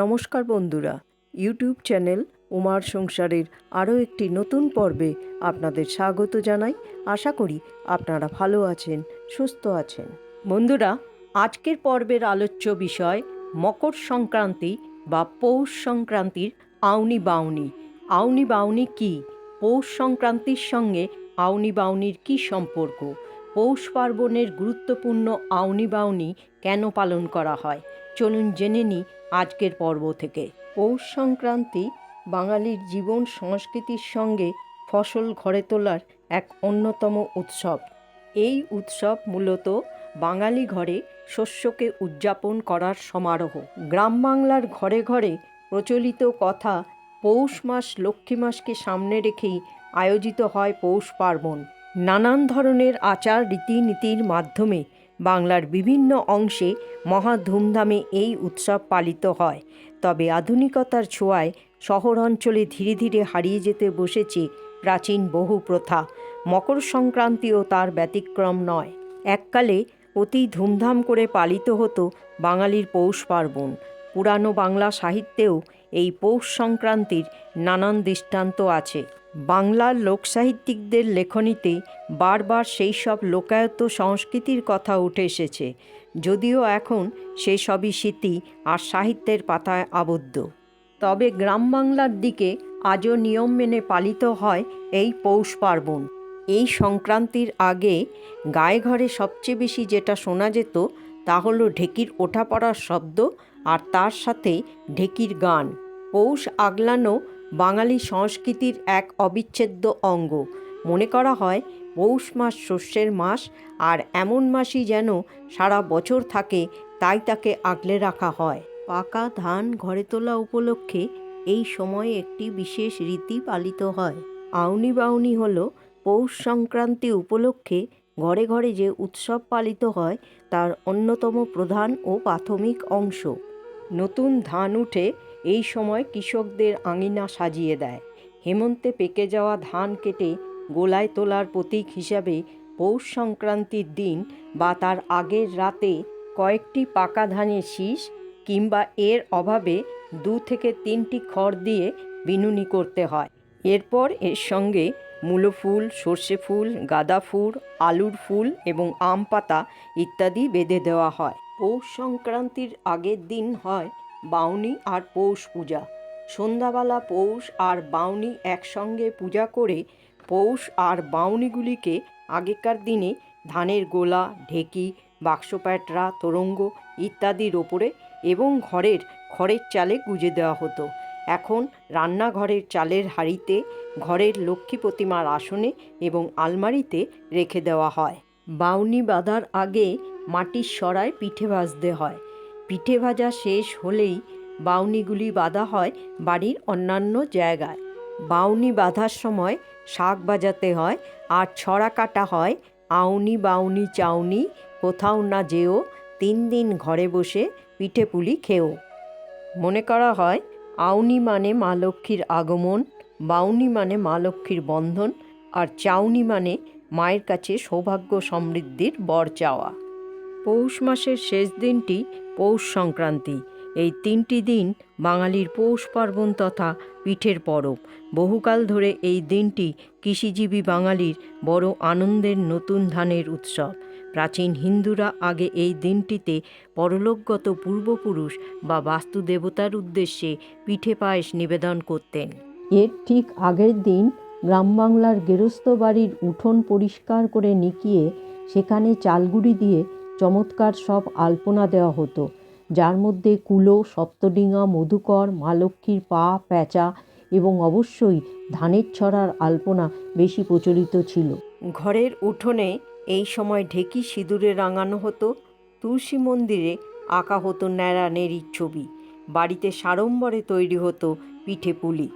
নমস্কার বন্ধুরা, YouTube channel উমার সংসারের আরও একটি নতুন পর্বে আপনাদের স্বাগত জানাই। আশা করি আপনারা ভালো আছেন, সুস্থ আছেন। বন্ধুরা, আজকের পর্বের আলোচ্য বিষয় মকর সংক্রান্তি বা পৌষ সংক্রান্তির আউনি বাউনি। আউনি বাউনি কি? পৌষ সংক্রান্তির সঙ্গে আউনি বাউনির কি সম্পর্ক? পৌষ পার্বণের গুরুত্বপূর্ণ আউনি বাউনি কেন পালন করা হয়? চলুন জেনে নিই আজকের পর্ব থেকে। পৌষ সংক্রান্তি বাঙালির জীবন সংস্কৃতির সঙ্গে ফসল ঘরে তোলার এক অন্যতম উৎসব। এই উৎসব মূলত বাঙালি ঘরে শস্যকে উদযাপন করার সমারোহ। গ্রাম বাংলার ঘরে ঘরে প্রচলিত কথা পৌষ মাস লক্ষ্মী মাসকে সামনে রেখেই আয়োজিত হয় পৌষ পার্বণ। নানান ধরনের আচার রীতিনীতির মাধ্যমে বাংলার বিভিন্ন অংশে মহা ধুমধামে এই উৎসব পালিত হয়। তবে আধুনিকতার ছোঁয়ায় শহর অঞ্চলে ধীরে ধীরে হারিয়ে যেতে বসেছে প্রাচীন বহু প্রথা। মকর সংক্রান্তিও তার ব্যতিক্রম নয়। এককালে অতি ধুমধাম করে পালিত হতো বাঙালির পৌষ পার্বণ। পুরানো বাংলা সাহিত্যেও এই পৌষ সংক্রান্তির নানান দৃষ্টান্ত আছে। বাংলার লোকসাহিত্যিকদের লেখনীতে বারবার সেই সব লোকায়ত সংস্কৃতির কথা উঠে এসেছে, যদিও এখন সেসবই স্মৃতি আর সাহিত্যের পাতায় আবদ্ধ। তবে গ্রাম বাংলার দিকে আজও নিয়ম মেনে পালিত হয় এই পৌষ পার্বণ। এই সংক্রান্তির আগে গায়ে ঘরে সবচেয়ে বেশি যেটা শোনা যেত, তা হলো ঢেকির ওঠা পড়ার শব্দ আর তার সাথে ঢেকির গান। পৌষ আগলানো বাঙালি সংস্কৃতির এক অবিচ্ছেদ্য অঙ্গ। মনে করা হয়, পৌষ মাস শস্যের মাস আর এমন মাসই যেন সারা বছর থাকে, তাই তাকে আগলে রাখা হয়। পাকা ধান ঘরে তোলা উপলক্ষে এই সময়ে একটি বিশেষ রীতি পালিত হয়। আউনি বাউনি হল, পৌষ সংক্রান্তি উপলক্ষে ঘরে ঘরে যে উৎসব পালিত হয়, তার অন্যতম প্রধান ও প্রাথমিক অংশ। নতুন ধান উঠে এই সময় কৃষকদের আঙিনা সাজিয়ে দেয়। হেমন্তে পেকে যাওয়া ধান কেটে গোলায় তোলার প্রতীক হিসাবে পৌষ সংক্রান্তির দিন বা তার আগের রাতে কয়েকটি পাকা ধানের শীষ কিংবা এর অভাবে দু থেকে তিনটি খড় দিয়ে বিনুনি করতে হয়। এরপর এর সঙ্গে মূলো ফুল, সর্ষে ফুল, গাঁদা ফুল, আলুর ফুল এবং আম পাতা ইত্যাদি বেঁধে দেওয়া হয়। পৌষ সংক্রান্তির আগের দিন হয় বাউনি আর পৌষ পূজা। সন্ধ্যাবেলা পৌষ আর বাউনি একসঙ্গে পূজা করে পৌষ আর বাউনিগুলিকে আগেকার দিনে ধানের গোলা, ঢেকি, বাক্সপ্যাটরা, তোরঙ্গ ইত্যাদির ওপরে এবং ঘরের খড়ের চালে গুজে দেওয়া হতো। এখন রান্নাঘরের চালের হাঁড়িতে ঘরের লক্ষ্মী প্রতিমার আসনে এবং আলমারিতে রেখে দেওয়া হয়। বাউনি বাঁধার আগে মাটির সরায় পিঠে ভাজতে হয়। পিঠে ভাজা শেষ হলেই বাউনিগুলি বাঁধা হয় বাড়ির অন্যান্য জায়গায়। বাউনি বাঁধার সময় শাক বাজাতে হয়, আর ছড়া কাটা হয় আউনি বাউনি চাউনি, কোথাও না যেও, তিন দিন ঘরে বসে পিঠে পুলি খেও। মনে করা হয়, আউনি মানে মা লক্ষ্মীর আগমন, বাউনি মানে মা লক্ষ্মীর বন্ধন, আর চাউনি মানে মায়ের কাছে সৌভাগ্য সমৃদ্ধির বর চাওয়া। পৌষ মাসের শেষ দিনটি পৌষ সংক্রান্তি। এই তিনটি দিন বাঙালির পৌষ পার্বণ তথা পিঠের পরব। বহুকাল ধরে এই দিনটি কৃষিজীবী বাঙালির বড় আনন্দের নতুন ধানের উৎসব। প্রাচীন হিন্দুরা আগে এই দিনটিতে পরলোকগত পূর্বপুরুষ বা বাস্তুদেবতার উদ্দেশ্যে পিঠে পায়েস নিবেদন করতেন। এর ঠিক আগের দিন গ্রাম বাংলার গেরস্থ বাড়ির উঠোন পরিষ্কার করে নিকিয়ে সেখানে চালগুড়ি দিয়ে চমৎকার সব আলপনা দেওয়া হতো। যার মধ্যে কুলো, সপ্তডিঙা, মধুকর মা লক্ষ্মীর পা, প্যাঁচা এবং অবশ্যই ধানের ছড়ার আলপনা বেশি প্রচলিত ছিল। ঘরের উঠোনে এই সময় ঢেকি সিঁদুরে রাঙানো হতো। তুলসী মন্দিরে আঁকা হতো ন্যাড়া নেড়ির ছবি। বাড়িতে সাড়ম্বরে তৈরি হতো পিঠে পুলি।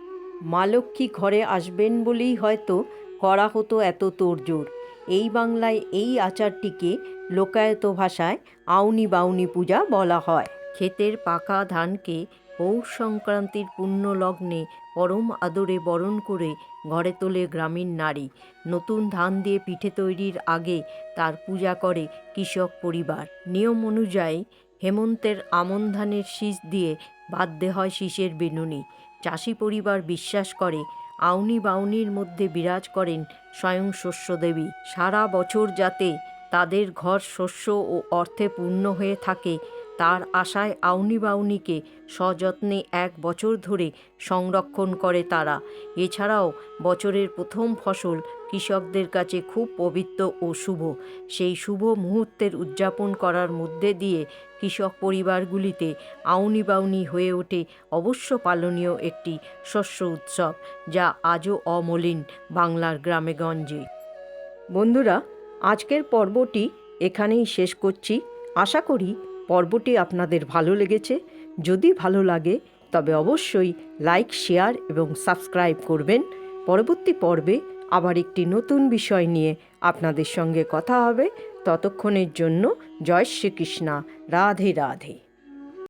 মা লক্ষ্মী ঘরে আসবেন বলেই হয়তো করা হতো এত তোড়জোড়। এই বাংলায় এই আচারটিকে লোকায়ত ভাষায় আউনি বাউনি পূজা বলা হয়। ক্ষেতের পাকা ধানকে পৌষ সংক্রান্তির পুণ্য লগ্নে পরম আদরে বরণ করে ঘরে তোলে গ্রামীণ নারী। নতুন ধান দিয়ে পিঠে তৈরির আগে তার পূজা করে কৃষক পরিবার। নিয়ম অনুযায়ী হেমন্তের আমন ধানের শীষ দিয়ে বাঁধতে হয় শীষের বিনুনি। চাষি পরিবার বিশ্বাস করে আউনি বাউনির মধ্যে বিরাজ করেন স্বয়ং শস্যদেবী। সারা বছর যাতে তাদের ঘর শস্য ও অর্থে পূর্ণ হয়ে থাকে তার আশায় আউনি বাউনিকে সযত্নে এক বছর ধরে সংরক্ষণ করে তারা। এছাড়াও বছরের প্রথম ফসল কৃষকদের কাছে খুব পবিত্র ও শুভ। সেই শুভ মুহূর্তের উদযাপন করার মধ্যে দিয়ে কৃষক পরিবারগুলিতে আউনি বাউনি হয়ে ওঠে অবশ্য পালনীয় একটি শস্য উৎসব, যা আজও অমলিন বাংলার গ্রামেগঞ্জে। বন্ধুরা, আজকের পর্বটি এখানেই শেষ করছি। আশা করি পর্বটি আপনাদের ভালো লেগেছে। যদি ভালো লাগে, তবে অবশ্যই লাইক, শেয়ার এবং সাবস্ক্রাইব করবেন। পরবর্তী পর্বে আবার একটি নতুন বিষয় নিয়ে আপনাদের সঙ্গে কথা হবে। ততক্ষণের জন্য জয় শ্রীকৃষ্ণা। রাধে রাধে।